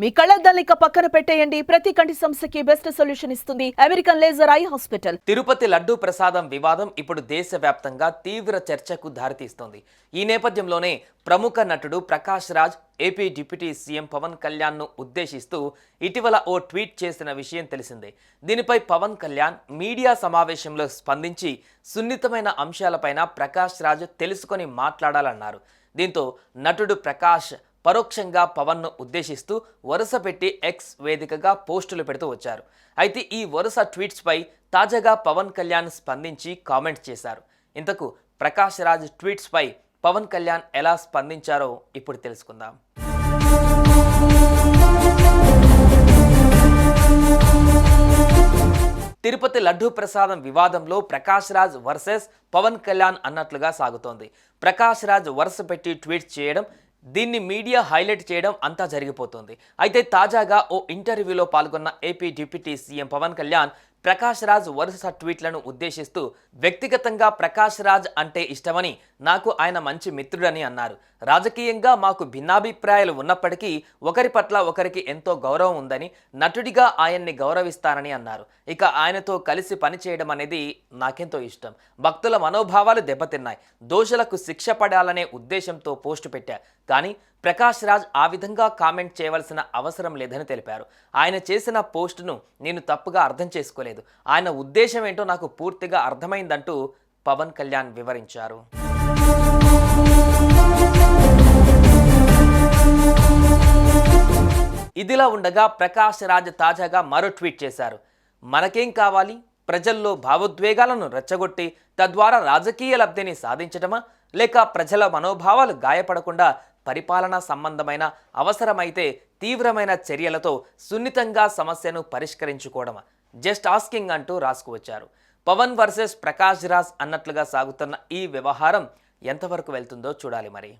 మీ కళ్ళద్దాలిక పక్కన పెట్టేయండి. ప్రతి కంటి సమస్యకి బెస్ట్ సొల్యూషన్ ఇస్తుంది. American laser eye hospital. Tirupati laddu ప్రసాదం వివాదం ఇప్పుడు దేశవ్యాప్తంగా తీవ్ర చర్చకు దారితీస్తోంది. ఈ నేపథ్యంలోనే ప్రముఖ నటుడు Prakash Raj AP deputy CM Pawan కళ్యాణ్ను ఉద్దేశిస్తూ ఇటీవల ఓ ట్వీట్ చేసిన విషయం తెలిసిందే. దీనిపై పవన్ కళ్యాణ్ మీడియా సమావేశంలో స్పందించి సున్నితమైన అంశాలపైన ప్రకాష్ రాజ్ తెలుసుకొని మాట్లాడాలన్నారు. దీంతో నటుడు ప్రకాష్ పరోక్షంగా పవన్ను ఉద్దేశిస్తూ వరుస పెట్టి ఎక్స్ వేదికగా పోస్టులు పెడుతూ వచ్చారు. అయితే ఈ వరుస ట్వీట్స్పై తాజాగా పవన్ కళ్యాణ్ స్పందించి కామెంట్స్ చేశారు. ఇంతకు ప్రకాష్ రాజ్ ట్వీట్స్పై పవన్ కళ్యాణ్ ఎలా స్పందించారో ఇప్పుడు తెలుసుకుందాం. తిరుపతి లడ్డూ ప్రసాదం వివాదంలో ప్రకాష్ రాజ్ వర్సెస్ పవన్ కళ్యాణ్ అన్నట్లుగా సాగుతోంది. ప్రకాష్ రాజ్ వరుస పెట్టి ట్వీట్ చేయడం దీన్ని మీడియా హైలైట్ చేయడం అంతా జరిగిపోతుంది. అయితే తాజాగా ఓ ఇంటర్వ్యూలో పాల్గొన్న AP deputy CM Pawan Kalyan Prakash Raj వరుస ట్వీట్లను ఉద్దేశిస్తూ వ్యక్తిగతంగా ప్రకాష్ రాజ్ అంటే ఇష్టమని నాకు ఆయన మంచి మిత్రుడని అన్నారు. రాజకీయంగా మాకు భిన్నాభిప్రాయాలు ఉన్నప్పటికీ ఒకరి పట్ల ఒకరికి ఎంతో గౌరవం ఉందని నటుడిగా ఆయన్ని గౌరవిస్తానని అన్నారు. ఇక ఆయనతో కలిసి పనిచేయడం అనేది నాకెంతో ఇష్టం. భక్తుల మనోభావాలు దెబ్బతిన్నాయి. దోషులకు శిక్ష పడాలనే ఉద్దేశంతో పోస్టు పెట్టా. కానీ ప్రకాష్ రాజ్ ఆ విధంగా కామెంట్ చేయవలసిన అవసరం లేదని తెలిపారు. ఆయన చేసిన పోస్టును నేను తప్పుగా అర్థం చేసుకోలేదు. ఆయన ఉద్దేశం ఏంటో నాకు పూర్తిగా అర్థమైందంటూ పవన్ కళ్యాణ్ వివరించారు. ఇదిలా ఉండగా ప్రకాష్ రాజ్ తాజాగా మరో ట్వీట్ చేశారు. మనకేం కావాలి? ప్రజల్లో భావోద్వేగాలను రెచ్చగొట్టి తద్వారా రాజకీయ లబ్ధిని సాధించటమా? లేక ప్రజల మనోభావాలు గాయపడకుండా పరిపాలనా సంబంధమైన అవసరమైతే తీవ్రమైన చర్యలతో సున్నితంగా సమస్యను పరిష్కరించుకోవడం జస్ట్ ఆస్కింగ్ అంటూ రాసుకువచ్చారు. పవన్ వర్సెస్ ప్రకాష్ రాజ్ అన్నట్లుగా సాగుతున్న ఈ వ్యవహారం ఎంతవరకు వెళ్తుందో చూడాలి మరి.